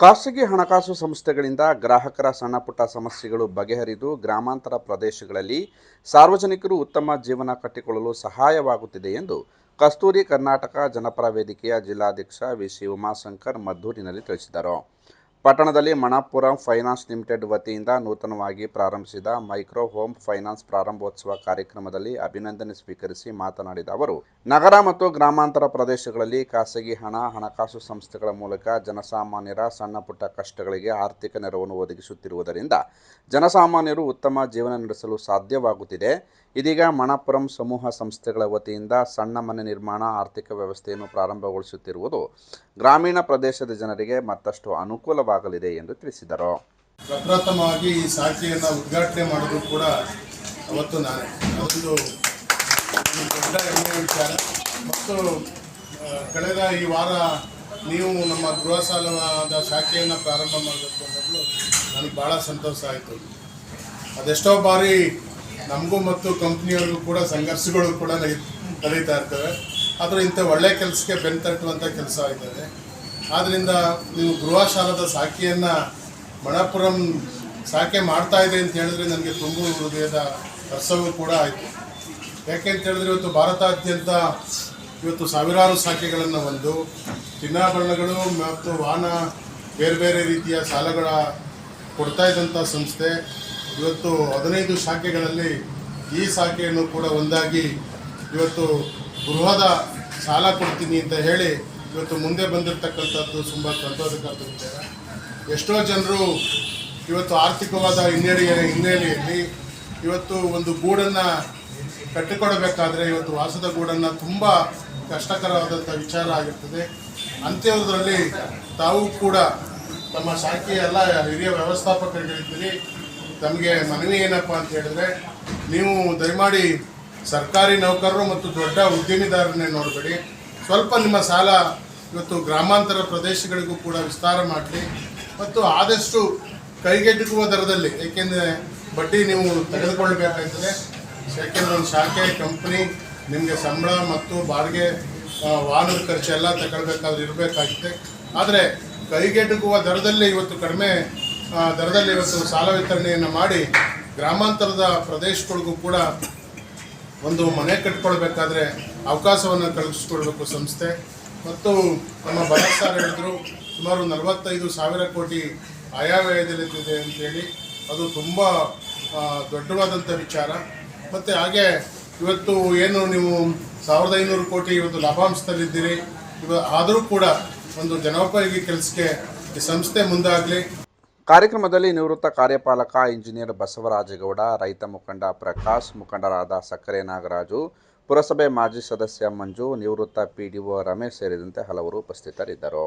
ಖಾಸಗಿ ಹಣಕಾಸು ಸಂಸ್ಥೆಗಳಿಂದ ಗ್ರಾಹಕರ ಸಣ್ಣಪುಟ್ಟ ಸಮಸ್ಯೆಗಳು ಬಗೆಹರಿದು ಗ್ರಾಮಾಂತರ ಪ್ರದೇಶಗಳಲ್ಲಿ ಸಾರ್ವಜನಿಕರು ಉತ್ತಮ ಜೀವನ ಕಟ್ಟಿಕೊಳ್ಳಲು ಸಹಾಯವಾಗುತ್ತಿದೆ ಎಂದು ಕಸ್ತೂರಿ ಕರ್ನಾಟಕ ಜನಪರ ವೇದಿಕೆಯ ಜಿಲ್ಲಾಧ್ಯಕ್ಷ ವಿಸಿ ಉಮಾಶಂಕರ್ ಮದ್ದೂರಿನಲ್ಲಿ ತಿಳಿಸಿದರು. ಪಟ್ಟಣದಲ್ಲಿ ಮಣಪ್ಪುರಂ ಫೈನಾನ್ಸ್ ಲಿಮಿಟೆಡ್ ವತಿಯಿಂದ ನೂತನವಾಗಿ ಪ್ರಾರಂಭಿಸಿದ ಮೈಕ್ರೋ ಹೋಮ್ ಫೈನಾನ್ಸ್ ಪ್ರಾರಂಭೋತ್ಸವ ಕಾರ್ಯಕ್ರಮದಲ್ಲಿ ಅಭಿನಂದನೆ ಸ್ವೀಕರಿಸಿ ಮಾತನಾಡಿದ ಅವರು, ನಗರ ಮತ್ತು ಗ್ರಾಮಾಂತರ ಪ್ರದೇಶಗಳಲ್ಲಿ ಖಾಸಗಿ ಹಣ, ಹಣಕಾಸು ಸಂಸ್ಥೆಗಳ ಮೂಲಕ ಜನಸಾಮಾನ್ಯರ ಸಣ್ಣಪುಟ್ಟ ಕಷ್ಟಗಳಿಗೆ ಆರ್ಥಿಕ ನೆರವನ್ನು ಒದಗಿಸುತ್ತಿರುವುದರಿಂದ ಜನಸಾಮಾನ್ಯರು ಉತ್ತಮ ಜೀವನ ನಡೆಸಲು ಸಾಧ್ಯವಾಗುತ್ತಿದೆ. ಇದೀಗ ಮಣಪ್ಪುರಂ ಸಮೂಹ ಸಂಸ್ಥೆಗಳ ವತಿಯಿಂದ ಸಣ್ಣ ಮನೆ ನಿರ್ಮಾಣ, ಆರ್ಥಿಕ ವ್ಯವಸ್ಥೆಯನ್ನು ಪ್ರಾರಂಭಗೊಳಿಸುತ್ತಿರುವುದು ಗ್ರಾಮೀಣ ಪ್ರದೇಶದ ಜನರಿಗೆ ಮತ್ತಷ್ಟು ಅನುಕೂಲವಾಗಲಿದೆ ಎಂದು ತಿಳಿಸಿದರು. ಪ್ರಪ್ರಥಮವಾಗಿ ಈ ಶಾಖೆಯನ್ನು ಉದ್ಘಾಟನೆ ಮಾಡೋದು ಕೂಡ ಅವತ್ತು ನಾನೇ. ಒಂದು ದೊಡ್ಡ ಹೆಮ್ಮೆಯ ವಿಚಾರ. ಮತ್ತು ಕಳೆದ ಈ ವಾರ ನೀವು ನಮ್ಮ ಗೃಹ ಸಾಲದ ಶಾಖೆಯನ್ನು ಪ್ರಾರಂಭ ಮಾಡಬೇಕು ಅನ್ನೋದು ನನಗೆ ಭಾಳ ಸಂತೋಷ ಆಯಿತು. ಅದೆಷ್ಟೋ ಬಾರಿ ನಮಗೂ ಮತ್ತು ಕಂಪ್ನಿಯವ್ರಿಗೂ ಕೂಡ ಸಂಘರ್ಷಗಳು ಕೂಡ ನಡಿ- ನಡೀತಾ ಇರ್ತವೆ. ಆದರೆ ಇಂಥ ಒಳ್ಳೆಯ ಕೆಲಸಕ್ಕೆ ಬೆನ್ನು ತಟ್ಟುವಂಥ ಕೆಲಸ ಆಯ್ತದೆ ಆದ್ದರಿಂದ ನೀವು ಗೃಹ ಸಾಲದ ಸಾಖಿಯನ್ನು ಮಣಪುರಂ ಸಾಕೆ ಮಾಡ್ತಾ ಇದೆ ಅಂತ ಹೇಳಿದ್ರೆ ನನಗೆ ತುಂಬ ಹೃದಯದ ಹರ್ಷವೂ ಕೂಡ ಆಯಿತು. ಯಾಕೆ ಅಂತ ಹೇಳಿದ್ರೆ ಇವತ್ತು ಭಾರತಾದ್ಯಂತ ಇವತ್ತು ಸಾವಿರಾರು ಶಾಖೆಗಳನ್ನು ಒಂದು ಚಿನ್ನಾಭರಣಗಳು ಮತ್ತು ವಾಹನ ಬೇರೆ ಬೇರೆ ರೀತಿಯ ಸಾಲಗಳ ಕೊಡ್ತಾ ಇದ್ದಂಥ ಸಂಸ್ಥೆ. ಇವತ್ತು ಹದಿನೈದು ಶಾಖೆಗಳಲ್ಲಿ ಈ ಶಾಖೆಯನ್ನು ಕೂಡ ಒಂದಾಗಿ ಇವತ್ತು ಗೃಹದ ಸಾಲ ಕೊಡ್ತೀನಿ ಅಂತ ಹೇಳಿ ಇವತ್ತು ಮುಂದೆ ಬಂದಿರತಕ್ಕಂಥದ್ದು ತುಂಬ ಸಂತೋಷಕರ ವಿಚಾರ ಎಷ್ಟೋ ಜನರು ಇವತ್ತು ಆರ್ಥಿಕವಾದ ಹಿನ್ನಡೆಯ ಹಿನ್ನೆಲೆಯಲ್ಲಿ ಇವತ್ತು ಒಂದು ಗೂಡನ್ನು ಕಟ್ಟಿಕೊಡಬೇಕಾದ್ರೆ ಇವತ್ತು ವಾಸದ ಗೂಡನ್ನು ತುಂಬ ಕಷ್ಟಕರವಾದಂಥ ವಿಚಾರ ಆಗಿರ್ತದೆ. ಅಂಥದ್ರಲ್ಲಿ ತಾವು ಕೂಡ ತಮ್ಮ ಶಾಖೆಯ ಎಲ್ಲ ಹಿರಿಯ ವ್ಯವಸ್ಥಾಪಕರಿಗಳಿದ್ದೀರಿ ತಮಗೆ ಮನವಿ ಏನಪ್ಪ ಅಂತ ಹೇಳಿದ್ರೆ, ನೀವು ದಯಮಾಡಿ ಸರ್ಕಾರಿ ನೌಕರರು ಮತ್ತು ದೊಡ್ಡ ಉದ್ಯಮಿದಾರನ್ನೇ ನೋಡಬೇಡಿ. ಸ್ವಲ್ಪ ನಿಮ್ಮ ಸಾಲ ಇವತ್ತು ಗ್ರಾಮಾಂತರ ಪ್ರದೇಶಗಳಿಗೂ ಕೂಡ ವಿಸ್ತಾರ ಮಾಡಲಿ. ಮತ್ತು ಆದಷ್ಟು ಕೈಗೆಟುಕುವ ದರದಲ್ಲಿ, ಏಕೆಂದರೆ ಬಡ್ಡಿ ನೀವು ತೆಗೆದುಕೊಳ್ಬೇಕಾಗ್ತದೆ. ಯಾಕೆಂದರೆ ಒಂದು ಶಾಖೆ, ಕಂಪ್ನಿ, ನಿಮಗೆ ಸಂಬಳ ಮತ್ತು ಬಾಡಿಗೆ ವಾಹನದ ಖರ್ಚು ಎಲ್ಲ ತಗೊಳ್ಬೇಕಾದ್ರೆ ಇರಬೇಕಾಗುತ್ತೆ ಆದರೆ ಕೈಗೆಟುಕುವ ದರದಲ್ಲಿ ಇವತ್ತು ಕಡಿಮೆ ದರದಲ್ಲಿ ಇವತ್ತು ಸಾಲ ವಿತರಣೆಯನ್ನು ಮಾಡಿ ಗ್ರಾಮಾಂತರದ ಪ್ರದೇಶಗಳಿಗೂ ಕೂಡ ಒಂದು ಮನೆ ಕಟ್ಕೊಳ್ಬೇಕಾದ್ರೆ ಅವಕಾಶವನ್ನು ಕಲ್ಪಿಸ್ಕೊಳ್ಬೇಕು ಸಂಸ್ಥೆ. ಮತ್ತು ನಮ್ಮ ಭರತ್ ಸರ್ ಹೇಳಿದ್ರು, ಸುಮಾರು ನಲವತ್ತೈದು ಸಾವಿರ ಕೋಟಿ ಆಯಾವ್ಯಯದಲ್ಲಿದ್ದಿದೆ ಅಂತೇಳಿ ಅದು ತುಂಬ ದೊಡ್ಡವಾದಂಥ ವಿಚಾರ. ಮತ್ತು ಹಾಗೆ ಇವತ್ತು ಏನು ನೀವು ಸಾವಿರದ ಐನೂರು ಕೋಟಿ ಇವತ್ತು ಲಾಭಾಂಶದಲ್ಲಿದ್ದೀರಿ. ಇವ, ಆದರೂ ಕೂಡ ಒಂದು ಜನೋಪಯೋಗಿ ಕೆಲಸಕ್ಕೆ ಈ ಸಂಸ್ಥೆ ಮುಂದಾಗಲಿ. ಕಾರ್ಯಕ್ರಮದಲ್ಲಿ ನಿವೃತ್ತ ಕಾರ್ಯಪಾಲಕ, ಇಂಜಿನಿಯರ್ ಬಸವರಾಜಗೌಡ, ರೈತ ಮುಖಂಡ ಪ್ರಕಾಶ್, ಮುಖಂಡರಾದ ಸಕ್ಕರೆ ನಾಗರಾಜು ಪುರಸಭೆ ಮಾಜಿ ಸದಸ್ಯ ಮಂಜು ನಿವೃತ್ತ ಪಿಡಿಒ ರಮೇಶ್ ಸೇರಿದಂತೆ ಹಲವರು ಉಪಸ್ಥಿತರಿದ್ದರು.